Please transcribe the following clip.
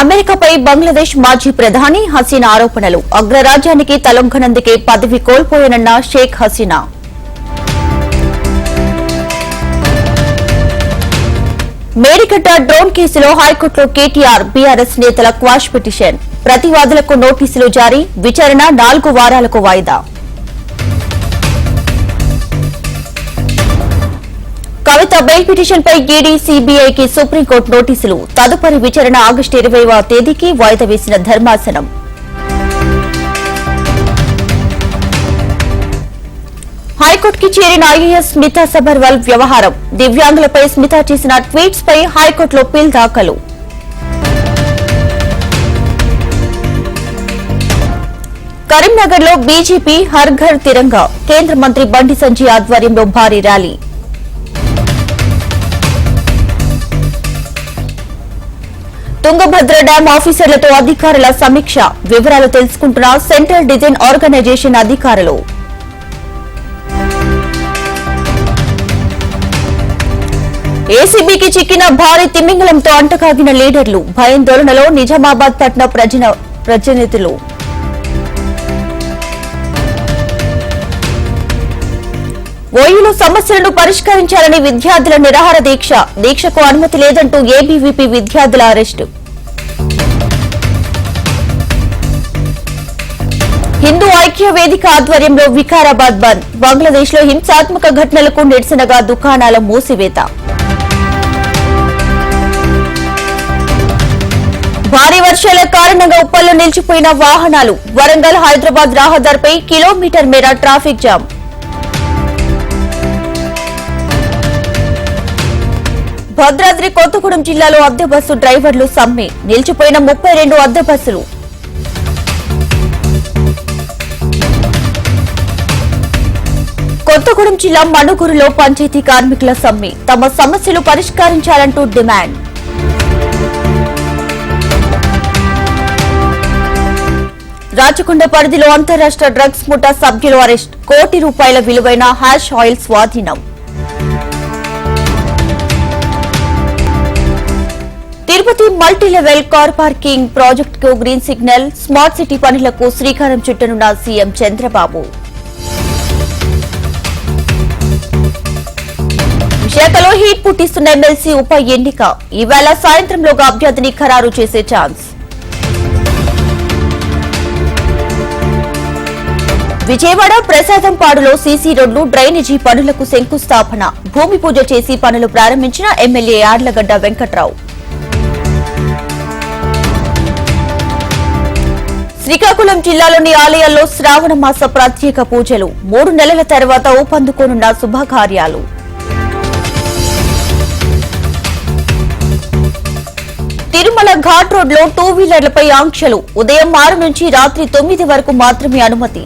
అమెరికాపై బంగ్లాదేశ్ మాజీ ప్రధాని హసీనా ఆరోపణలు. అగ్రరాజ్యానికి తలొగ్గనందుకే పదవి కోల్పోయానన్న షేక్ హసీనా. మేడిగడ్డ డ్రోన్ కేసులో హైకోర్టులో కేటీఆర్ బీఆర్ఎస్ నేతల క్వాష్ పిటిషన్. ప్రతివాదులకు నోటీసులు జారీ విచారణ నాలుగు వారాలకు వాయిదా. కవిత బెయిల్ పిటిషన్ పై ఈడీ సీబీఐకి సుప్రీంకోర్టు నోటీసులు. తదుపరి విచారణ ఆగస్టు ఇరవైవ తేదీకి వాయిదా వేసిన ధర్మాసనం. హైకోర్టుకి చేరిన ఐఏఎస్ స్మితా సబర్వాల్ వ్యవహారం. దివ్యాంగులపై స్మిత చేసిన ట్వీట్స్ పై హైకోర్టులో పిల్ దాఖలు. కరీంనగర్లో బీజేపీ హర్ఘర్ తిరంగా. కేంద్ర మంత్రి బండి సంజయ్ ఆధ్వర్యంలో భారీ ర్యాలీ. తుంగభద్ర డ్యాం ఆఫీసర్లతో అధికారుల సమీక్ష. వివరాలు తెలుసుకుంటున్న సెంట్రల్ డిజైన్ ఆర్గనైజేషన్ అధికారులు. ఏసీబీకి చిక్కిన భారీ తిమింగలంతో అంటకాగిన లీడర్లు భయాందోళనలో నిజామాబాద్ పట్టణ ప్రజల ప్రతినిధులు ఓయూలో సమస్యలను పరిష్కరించాలని విద్యార్థుల నిరాహార దీక్ష. దీక్షకు అనుమతి లేదంటూ ఏబీవీపీ విద్యార్థుల అరెస్టు. హిందూ ఐక్య వేదిక ఆధ్వర్యంలో వికారాబాద్ బంద్. బంగ్లాదేశ్లో హింసాత్మక ఘటనలకు నిరసనగా దుకాణాల మూసివేత. భారీ వర్షాల కారణంగా ఉప్పల్లో నిలిచిపోయిన వాహనాలు. వరంగల్ హైదరాబాద్ రహదారిపై కిలోమీటర్ మేర ట్రాఫిక్ జామ్. భద్రాద్రి కొత్తగూడెం జిల్లాలో అద్దె బస్సు డ్రైవర్లు సమ్మె. నిలిచిపోయిన ముప్పై రెండు అద్దె బస్సులు. కొత్తగూడెం జిల్లా మణుగురులో పంచాయతీ కార్మికుల సమ్మె. తమ సమస్యలు పరిష్కరించాలంటూ డిమాండ్. రాచకొండ పరిధిలో అంతరాష్ట్ర డ్రగ్స్ ముఠా సభ్యులు అరెస్ట్. కోటి రూపాయల విలువైన హ్యాష్ ఆయిల్ స్వాధీనం. Tirupati multi level car parking ప్రాజెక్టుకు గ్రీన్ సిగ్నల్ స్మార్ట్ సిటీ పనులకు శ్రీకారం చుట్టనున్న సీఎం చంద్రబాబు. విశాఖలో హీట్ పుట్టిస్తున్న ఎమ్మెల్సీ ఉప ఎన్నిక. ఈవేళ సాయంత్రంలోగా అభ్యర్థిని ఖరారు చేసే ఛాన్స్. విజయవాడ ప్రసాదంపాడులో సీసీ రోడ్లు డ్రైనేజీ పనులకు శంకుస్థాపన. భూమి పూజ చేసి పనులు ప్రారంభించిన ఎమ్మెల్యే యార్లగడ్డ వెంకట్రావు. శ్రీకాకుళం జిల్లాలోని ఆలయాల్లో శ్రావణ మాస ప్రత్యేక పూజలు. మూడు నెలల తర్వాత ఊపందుకోనున్న శుభకార్యాలు. తిరుమల ఘాట్ రోడ్లో టూ వీలర్లపై ఆంక్షలు. ఉదయం ఆరు నుంచి రాత్రి తొమ్మిది వరకు మాత్రమే అనుమతి.